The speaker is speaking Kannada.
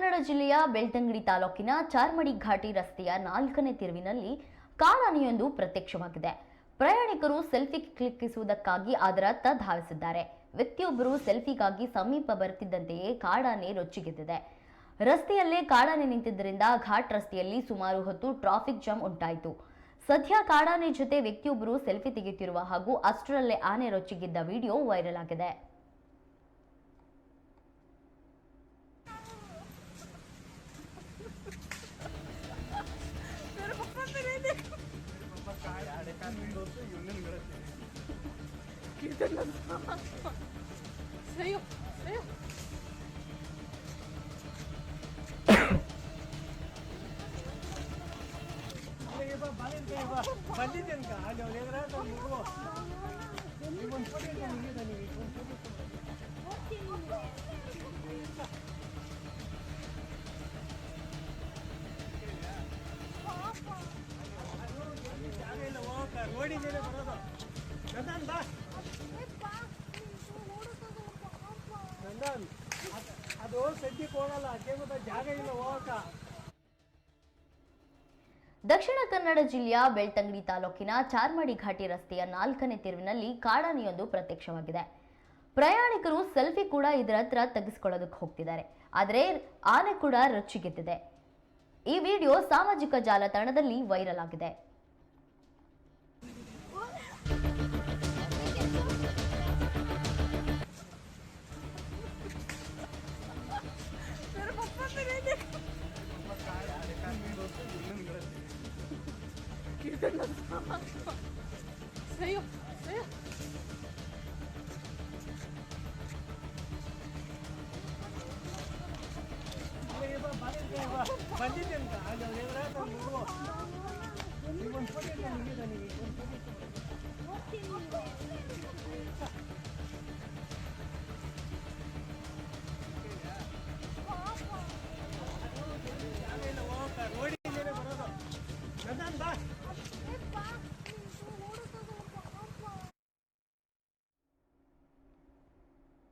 ಕನ್ನಡ ಜಿಲ್ಲೆಯ ಬೆಳ್ತಂಗಡಿ ತಾಲೂಕಿನ ಚಾರ್ಮಡಿ ಘಾಟಿ ರಸ್ತೆಯ ನಾಲ್ಕನೇ ತಿರುವಿನಲ್ಲಿ ಕಾಡಾನೆಯೊಂದು ಪ್ರತ್ಯಕ್ಷವಾಗಿದೆ. ಪ್ರಯಾಣಿಕರು ಸೆಲ್ಫಿ ಕ್ಲಿಕ್ಕಿಸುವುದಕ್ಕಾಗಿ ಅದರತ್ತ ಧಾವಿಸಿದ್ದಾರೆ. ವ್ಯಕ್ತಿಯೊಬ್ಬರು ಸೆಲ್ಫಿಗಾಗಿ ಸಮೀಪ ಬರುತ್ತಿದ್ದಂತೆಯೇ ಕಾಡಾನೆ ರೊಚ್ಚಿಗೆದ್ದಿದೆ. ರಸ್ತೆಯಲ್ಲೇ ಕಾಡಾನೆ ನಿಂತಿದ್ದರಿಂದ ಘಾಟ್ ರಸ್ತೆಯಲ್ಲಿ ಸುಮಾರು ಹೊತ್ತು ಟ್ರಾಫಿಕ್ ಜಾಮ್ ಉಂಟಾಯಿತು. ಸದ್ಯ ಕಾಡಾನೆ ಜೊತೆ ವ್ಯಕ್ತಿಯೊಬ್ಬರು ಸೆಲ್ಫಿ ತೆಗೆಯುತ್ತಿರುವ ಹಾಗೂ ಅಷ್ಟರಲ್ಲೇ ಆನೆ ರೊಚ್ಚಿಗಿದ್ದ ವಿಡಿಯೋ ವೈರಲ್ ಆಗಿದೆ. 아, 아, 아. 세요, 세요. 이거 만든 거 이거 아니야. 내가 하던 이거 이건 소리가 ರೋಡಿ ಮೇಲೆ ಬರೋದು. ಅದು ಸದ್ಯಕ್ಕೆ ಹೋಗಲ್ಲ ಜಾಗ ಇಲ್ಲ ಹೋಗಕ್ಕ. ದಕ್ಷಿಣ ಕನ್ನಡ ಜಿಲ್ಲೆಯ ಬೆಳ್ತಂಗಡಿ ತಾಲೂಕಿನ ಚಾರ್ಮಡಿ ಘಾಟಿ ರಸ್ತೆಯ ನಾಲ್ಕನೇ ತಿರುವಿನಲ್ಲಿ ಕಾಡಾನೆಯೊಂದು ಪ್ರತ್ಯಕ್ಷವಾಗಿದೆ. ಪ್ರಯಾಣಿಕರು ಸೆಲ್ಫಿ ಕೂಡ ಇದರ ಹತ್ರ ತೆಗೆಸ್ಕೊಳ್ಳೋದಕ್ಕೆ ಹೋಗ್ತಿದ್ದಾರೆ. ಆದರೆ ಆನೆ ಕೂಡ ರೊಚ್ಚಿಗೆದ್ದಿದೆ ಈ ವಿಡಿಯೋ ಸಾಮಾಜಿಕ ಜಾಲತಾಣದಲ್ಲಿ ವೈರಲ್ ಆಗಿದೆ. 세요 세요 만지든가 아니 내가 하다 모르고 이건 소리가 이게 되니 이건 소리가